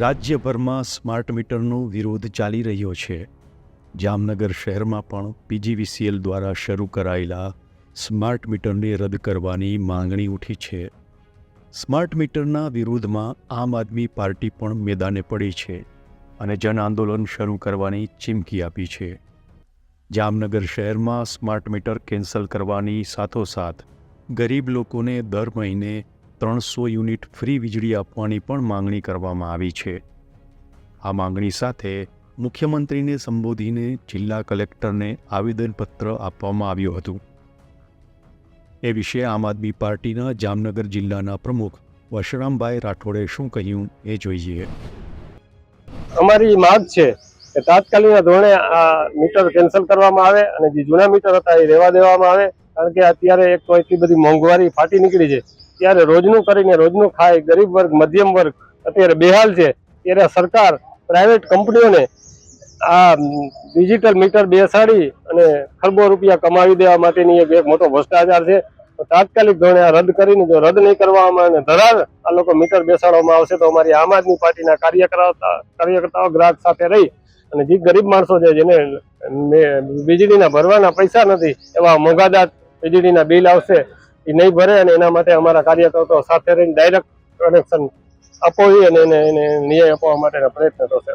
રાજ્યભરમાં સ્માર્ટ મીટરનો વિરોધ ચાલી રહ્યો છે. જામનગર શહેરમાં પણ પીજીવીસીએલ દ્વારા શરૂ કરાયેલા સ્માર્ટ મીટરને રદ કરવાની માંગણી ઉઠી છે. સ્માર્ટ મીટરના વિરોધમાં આમ આદમી પાર્ટી પણ મેદાને પડી છે અને જન આંદોલન શરૂ કરવાની ચીમકી આપી છે. જામનગર શહેરમાં સ્માર્ટ મીટર કેન્સલ કરવાની સાથોસાથ ગરીબ લોકોને દર મહિને ત્રણસો યુનિટ ફ્રી વીજળી આપવાની પણ માંગણી કરવામાં આવી છે. આ માંગણી સાથે મુખ્યમંત્રીને સંબોધીને જિલ્લા કલેક્ટરને આવેદનપત્ર આપવામાં આવ્યું હતું. એ વિશે આમ આદમી પાર્ટીના જામનગર જિલ્લાના પ્રમુખ વશરામભાઈ રાઠોડે શું કહ્યું એ જોઈએ. અમારી માંગ છે કે તાત્કાલિક ધોરણે આ મીટર કેન્સલ કરવામાં આવે અને જે જૂના મીટર હતા એ રહેવા દેવામાં આવે, કારણ કે અત્યારે એક તો એટલી બધી મોંઘવારી ફાટી નીકળી છે. ત્યારે રોજનું કરીને રોજનું ખાય, ગરીબ વર્ગ, મધ્યમ વર્ગ, અત્યારે બેહાલ છે, ત્યારે સરકાર પ્રાઇવેટ કંપનીઓને આ ડિજિટલ મીટર બેસાડી અને ખરબો રૂપિયા કમાવી દેવા માટેની એક મોટો ભ્રષ્ટાચાર છે. તાત્કાલિક ધોરણે આ રદ કરીને જો રદ નહીં કરવામાં આવે ધરાર આ લોકો મીટર બેસાડવામાં આવશે તો અમારી આમ આદમી પાર્ટીના કાર્યકર્તા, કાર્યકર્તાઓ ગ્રાહક સાથે રહી અને જે ગરીબ માણસો છે જેને વીજળીના ભરવાના પૈસા નથી એવા મોંઘાદાટ વીજળીના બિલ આવશે એ નહીં ભરે અને એના માટે અમારા કાર્યકર્તાઓ સાથે રહીને ડાયરેક્ટ કનેક્શન આપો અને એને એને ન્યાય આપવા માટેના પ્રયત્ન થશે